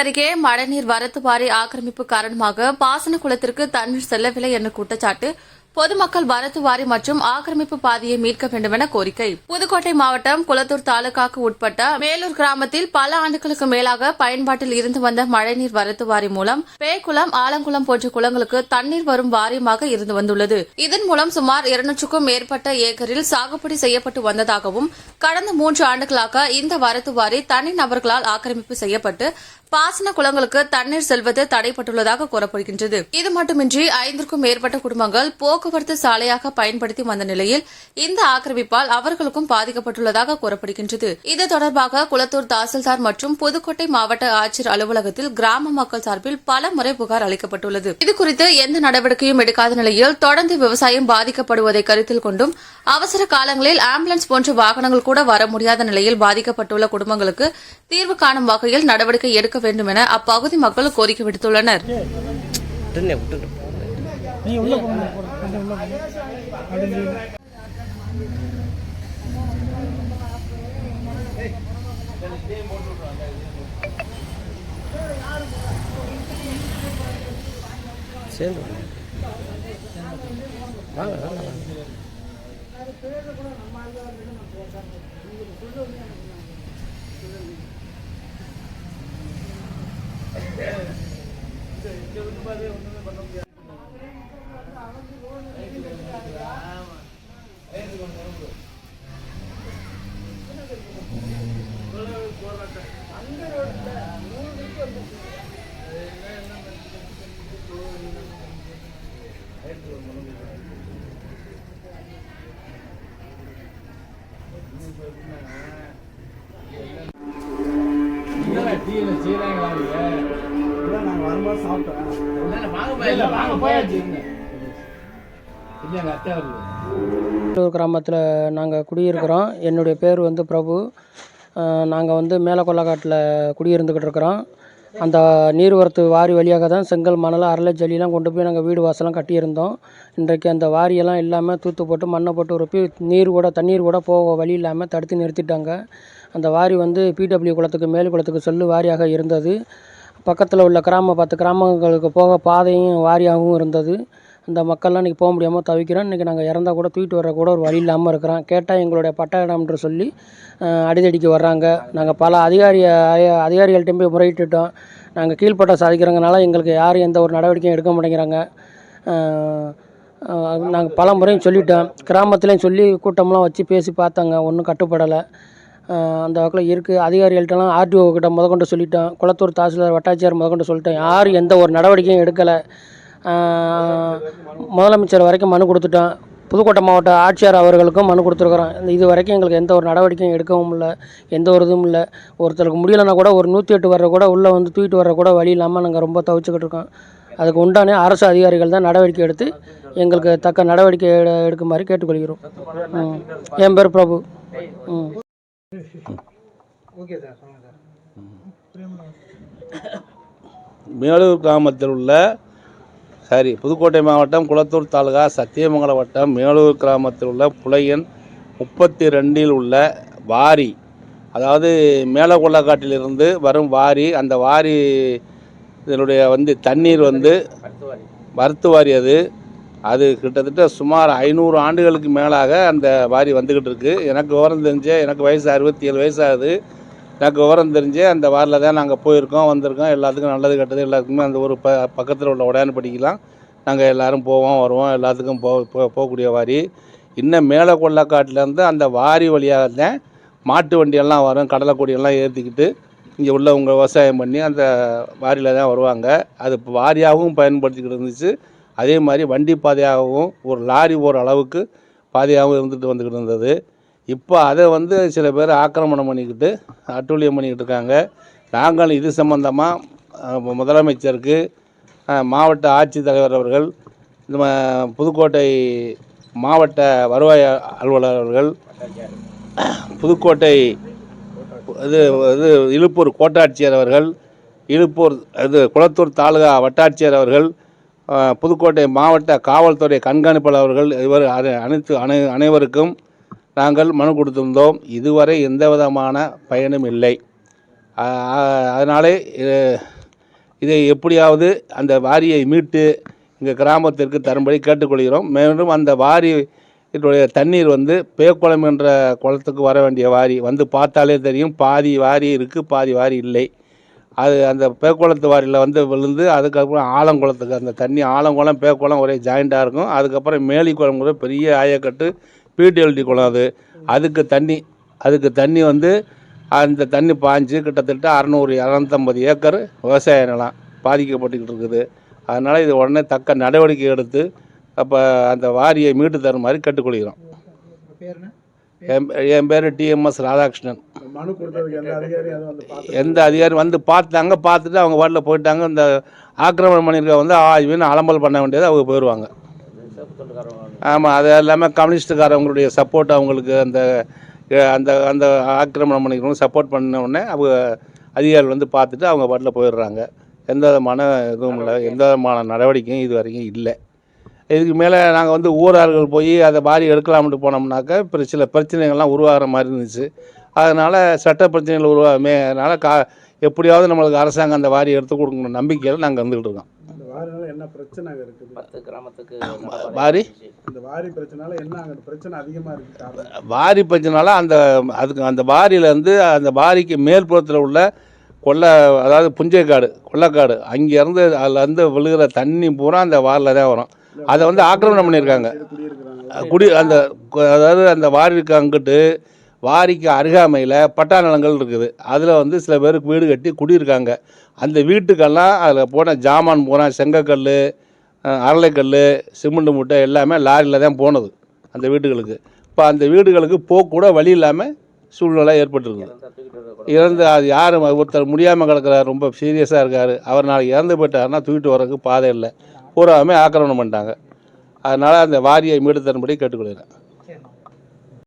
அருகே மழைநீர் வரத்து வாரி ஆக்கிரமிப்பு காரணமாக பாசன குளத்திற்கு தண்ணீர் செல்லவில்லை என்ற குற்றச்சாட்டு பொதுமக்கள் வரத்து வாரி மற்றும் ஆக்கிரமிப்பு பாதையை மீட்க வேண்டும் என கோரிக்கை. புதுக்கோட்டை மாவட்டம் குளத்தூர் தாலுகாக்கு உட்பட்ட மேலூர் கிராமத்தில் பல ஆண்டுகளுக்கு மேலாக பயன்பாட்டில் இருந்து வந்த மழைநீர் வரத்து வாரி மூலம் பேக்குளம் ஆலங்குளம் போன்ற குளங்களுக்கு தண்ணீர் வரும் வாரியமாக இருந்து வந்துள்ளது. இதன் மூலம் சுமார் இருநூற்றுக்கும் மேற்பட்ட ஏக்கரில் சாகுபடி செய்யப்பட்டு வந்ததாகவும் கடந்த மூன்று ஆண்டுகளாக இந்த வரத்து வாரி தனி நபர்களால் ஆக்கிரமிப்பு செய்யப்பட்டு பாசன குளங்களுக்கு தண்ணீர் செல்வது தடைப்பட்டுள்ளதாக கூறப்படுகின்றது. இது மட்டுமின்றி ஐந்திற்கும் மேற்பட்ட குடும்பங்கள் போக்குவரத்து சாலையாக பயன்படுத்தி வந்த நிலையில் இந்த ஆக்கிரமிப்பால் அவர்களுக்கும் பாதிக்கப்பட்டுள்ளதாக கூறப்படுகின்றது. இது தொடர்பாக குளத்தூர் தாசில்தார் மற்றும் புதுக்கோட்டை மாவட்ட ஆட்சியர் அலுவலகத்தில் கிராம மக்கள் சார்பில் பல முறை புகார் அளிக்கப்பட்டுள்ளது. இதுகுறித்து எந்த நடவடிக்கையும் எடுக்காத நிலையில் தொடர்ந்து விவசாயம் பாதிக்கப்படுவதை கருத்தில் கொண்டும் அவசர காலங்களில் ஆம்புலன்ஸ் போன்ற வாகனங்கள் கூட வர முடியாத நிலையில் பாதிக்கப்பட்டுள்ள குடும்பங்களுக்கு தீர்வு காணும் வகையில் நடவடிக்கை எடுக்க வேண்டும் என அப்பகுதி மக்கள் கோரிக்கை விடுத்துள்ளனர். விட்டுருந்தேன் விட்டுட்டு நீ உள்ள போங்க கொஞ்சம் உள்ள போங்க அப்படின்னு சேர்ந்து வாங்க வாங்க. வாங்க நாங்கள் வரும்போது சாப்பிட்டோம் வேலூர் கிராமத்தில் நாங்கள் குடியிருக்கிறோம். என்னுடைய பேர் வந்து பிரபு. நாங்கள் வந்து மேலக்கொல்லக்காட்டில் குடியிருந்துக்கிட்டு இருக்கிறோம். அந்த நீர்வரத்து வாரி வழியாக தான் செங்கல் மணல் அரளை ஜல்லிலாம் கொண்டு போய் நாங்கள் வீடு வாசலாம் கட்டியிருந்தோம். இன்றைக்கு அந்த வாரியெல்லாம் இல்லாமல் தூத்து போட்டு மண்ணை போட்டு உருப்பி நீர் கூட தண்ணீர் கூட போக வழி இல்லாமல் தடுத்து நிறுத்திட்டாங்க. அந்த வாரி வந்து பிடபிள்யூ குளத்துக்கு மேல் குளத்துக்கு செல்லு வாரியாக இருந்தது. பக்கத்தில் உள்ள கிராம பத்து கிராமங்களுக்கு போக பாதையும் வாரியாகவும் இருந்தது. அந்த மக்கள்லாம் இன்றைக்கி போக முடியாமல் தவிக்கிறோம். இன்றைக்கி நாங்கள் இறந்தா கூட தூக்கிட்டு வர கூட ஒரு வழி இல்லாமல் இருக்கிறோம். கேட்டால் எங்களுடைய பட்டா இடம்ன்ற சொல்லி அடிதடிக்கு வர்றாங்க. நாங்கள் பல அதிகாரி அ- அதிகாரிகள்கிட்ட போய் முறையிட்டுட்டோம். நாங்கள் கீழ்ப்பட்ட சாதிக்கிறதுனால எங்களுக்கு யாரும் எந்த ஒரு நடவடிக்கையும் எடுக்க மாட்டேங்கிறாங்க. நாங்கள் பல முறையும் சொல்லிட்டோம். கிராமத்துலேயும் சொல்லி கூட்டம்லாம் வச்சு பேசி பார்த்தாங்க. ஒன்றும் கட்டுப்படலை. அந்த வகையில் இருக்குது அதிகாரிகள்ட்டலாம் ஆர்டிஓ கிட்ட முதற்கொண்டு சொல்லிட்டோம். குளத்தூர் தாசில்தார் வட்டாட்சியர் முதற்கொண்டு சொல்லிட்டோம். யாரும் எந்த ஒரு நடவடிக்கையும் எடுக்கலை. முதலமைச்சர் வரைக்கும் மனு கொடுத்துட்டோம். புதுக்கோட்டை மாவட்ட ஆட்சியர் அவர்களுக்கும் மனு கொடுத்துருக்குறோம். இது வரைக்கும் எங்களுக்கு எந்த ஒரு நடவடிக்கையும் எடுக்கவும் இல்லை. எந்த ஒரு இதுவும் இல்லை. ஒருத்தருக்கு முடியலைன்னா கூட ஒரு நூற்றி எட்டு வர்ற கூட உள்ளே வந்து தூக்கிட்டு வர்ற கூட வழி இல்லாமல் நாங்கள் ரொம்ப தவிச்சுக்கிட்டு இருக்கோம். அதுக்கு உண்டான அரசு அதிகாரிகள் தான் நடவடிக்கை எடுத்து எங்களுக்கு தக்க நடவடிக்கை எடுக்குமாறு கேட்டுக்கொள்கிறோம். என் பேர் பிரபு. ம். மேலூர் கிராமத்தில் உள்ள சாரி புதுக்கோட்டை மாவட்டம் குளத்தூர் தாலுகா சத்தியமங்கலம் வட்டம் மேலூர் கிராமத்தில் உள்ள புலையன் முப்பத்தி ரெண்டில் உள்ள வாரி. அதாவது மேலக்கொள்ளக்காட்டிலிருந்து வரும் வாரி அந்த வாரி இதனுடைய வந்து தண்ணீர் வந்து வரத்து வாரி அது. அது கிட்டத்தட்ட சுமார் ஐநூறு ஆண்டுகளுக்கு மேலாக அந்த வாரி வந்துக்கிட்டு இருக்கு. எனக்கு விவரம் தெரிஞ்ச எனக்கு வயசு அறுபத்தி ஏழு வயசு ஆகுது எனக்கு விவரம் தெரிஞ்சு அந்த வாரில் தான் நாங்கள் போயிருக்கோம் வந்திருக்கோம். எல்லாத்துக்கும் நல்லது கெட்டது எல்லாத்துக்குமே அந்த ஒரு ப பக்கத்தில் உள்ள உடையான்பட்டிக்கெலாம் நாங்கள் எல்லாரும் போவோம் வருவோம். எல்லாத்துக்கும் போ போகக்கூடிய வாரி. இன்னும் மேலே கொள்ளக்காட்டிலேருந்து அந்த வாரி வழியாக தான் மாட்டு வண்டியெல்லாம் வரும் கடலை கொடியெல்லாம் ஏற்றிக்கிட்டு இங்கே உள்ளவங்க விவசாயம் பண்ணி அந்த வாரியில் தான் வருவாங்க. அது வாரியாகவும் பயன்படுத்திக்கிட்டு இருந்துச்சு. அதே மாதிரி வண்டி பாதையாகவும் ஒரு லாரி போகிற அளவுக்கு பாதையாகவும் இருந்துட்டு வந்துக்கிட்டு இருந்தது. இப்போ அதை வந்து சில பேர் ஆக்கிரமணம் பண்ணிக்கிட்டு அட்டூழியம் பண்ணிக்கிட்டு இருக்காங்க. நாங்கள் இது சம்பந்தமாக முதலமைச்சருக்கு மாவட்ட ஆட்சித்தலைவர் அவர்கள் நம்ம புதுக்கோட்டை மாவட்ட வருவாய் அலுவலர் அவர்கள் புதுக்கோட்டை இது இது இழுப்பூர் கோட்டாட்சியர் அவர்கள் இழுப்பூர் இது குளத்தூர் தாலுகா வட்டாட்சியர் அவர்கள் புதுக்கோட்டை மாவட்ட காவல்துறை கண்காணிப்பாளர் அவர்கள் இவர் அனை- அனைத்து அனை அனைவருக்கும் நாங்கள் மனு கொடுத்திருந்தோம். இதுவரை எந்த விதமான பயனும் இல்லை. அதனாலே இதை எப்படியாவது அந்த வாரியை மீட்டு எங்கள் கிராமத்திற்கு தரும்படி கேட்டுக்கொள்கிறோம். மேலும் அந்த வாரி இதனுடைய தண்ணீர் வந்து பேக்குளம் என்ற குளத்துக்கு வர வேண்டிய வாரி வந்து பார்த்தாலே தெரியும். பாதி வாரி இருக்குது பாதி வாரி இல்லை. அது அந்த பேக்குளத்து வாரியில் வந்து விழுந்து அதுக்கப்புறம் ஆலங்குளத்துக்கு அந்த தண்ணி ஆலங்குளம் பேக்குளம் ஒரே ஜாயிண்ட்டாக இருக்கும். அதுக்கப்புறம் மேலிக்குளம் கூட பெரிய ஆயக்கட்டு பிடிஎல்டி குளம் அது. அதுக்கு தண்ணி அதுக்கு தண்ணி வந்து அந்த தண்ணி பாஞ்சு கிட்டத்தட்ட அறநூறு இரநூத்தம்பது ஏக்கர் விவசாய நிலம் பாதிக்கப்பட்டுக்கிட்டு இருக்குது. அதனால் இது உடனே தக்க நடவடிக்கை எடுத்து அப்போ அந்த வாரியை மீட்டு தருமாறு கேட்டுக்கொள்கிறோம். என் என் பேர் டிஎம்எஸ் ராதாகிருஷ்ணன். எந்த அதிகாரி வந்து பார்த்தாங்க பார்த்துட்டு அவங்க வாட்டில் போயிட்டாங்க. இந்த ஆக்கிரமணம் பண்ணியிருக்க வந்து ஆய்வுன்னு அலம்பல் பண்ண வேண்டியது அவங்க போயிடுவாங்க ஆமாம் அது எல்லாமே கம்யூனிஸ்டுக்காரவங்களுடைய சப்போர்ட் அவங்களுக்கு அந்த அந்த அந்த ஆக்கிரமணம் பண்ணிக்கிறவங்க சப்போர்ட் பண்ண உடனே அவங்க அதிகாரிகள் வந்து பார்த்துட்டு அவங்க பாட்டில் போயிடுறாங்க. எந்த விதமான இதுவும் இல்லை எந்த விதமான நடவடிக்கையும் இது வரைக்கும் இல்லை. இதுக்கு மேலே நாங்கள் வந்து ஊரார்கள் போய் அதை வாரி எடுக்கலாம்னு போனோம்னாக்க இப்போ சில பிரச்சனைகள்லாம் உருவாகிற மாதிரி இருந்துச்சு. அதனால் சட்ட பிரச்சனைகள் உருவாகுமே அதனால் கா எப்படியாவது நம்மளுக்கு அரசாங்கம் அந்த வாரி எடுத்து கொடுக்கணும் நம்பிக்கையில் நாங்கள் வந்துக்கிட்டு இருக்கோம். என்ன பிரச்சனை இருக்குது? கிராமத்துக்கு வாரி. இந்த வாரி பிரச்சனால என்ன அங்கே பிரச்சனை அதிகமாக இருக்குது வாரி பிரச்சனால அந்த அதுக்கு அந்த வாரியிலேருந்து அந்த வாரிக்கு மேற்புறத்தில் உள்ள கொல்லை அதாவது புஞ்சைக்காடு கொல்லைக்காடு அங்கேருந்து அதுலேருந்து விழுகிற தண்ணி பூரா அந்த வாரில் தான் வரும். அதை வந்து ஆக்கிரமணம் பண்ணியிருக்காங்க. குடி அந்த அதாவது அந்த வாரிக்கு அங்கிட்டு வாரிக்கு அருகாமையில் பட்டா நிலங்கள் இருக்குது. அதில் வந்து சில பேருக்கு வீடு கட்டி குடியிருக்காங்க. அந்த வீட்டுக்கெல்லாம் அதில் போன ஜாமான் பூரா செங்கக்கல் அரளைக்கல் சிமெண்ட் மூட்டை எல்லாமே லாரியில் தான் போனது அந்த வீட்டுகளுக்கு. இப்போ அந்த வீடுகளுக்கு போக கூட வழி இல்லாமல் சூழ்நிலை ஏற்பட்டிருக்குது. இறந்து அது யார் ஒருத்தர் முடியாமல் கிடக்கிறார் ரொம்ப சீரியஸாக இருக்கார். அவர் நாளைக்கு இறந்து போயிட்டாருன்னா தூக்கிட்டு வர்றதுக்கு பாதை இல்லை. பூராவுமே ஆக்கிரமணம் பண்ணிட்டாங்க. அதனால் அந்த வாரியை மீடு தரும்படி கேட்டுக்கொள்கிறேன்.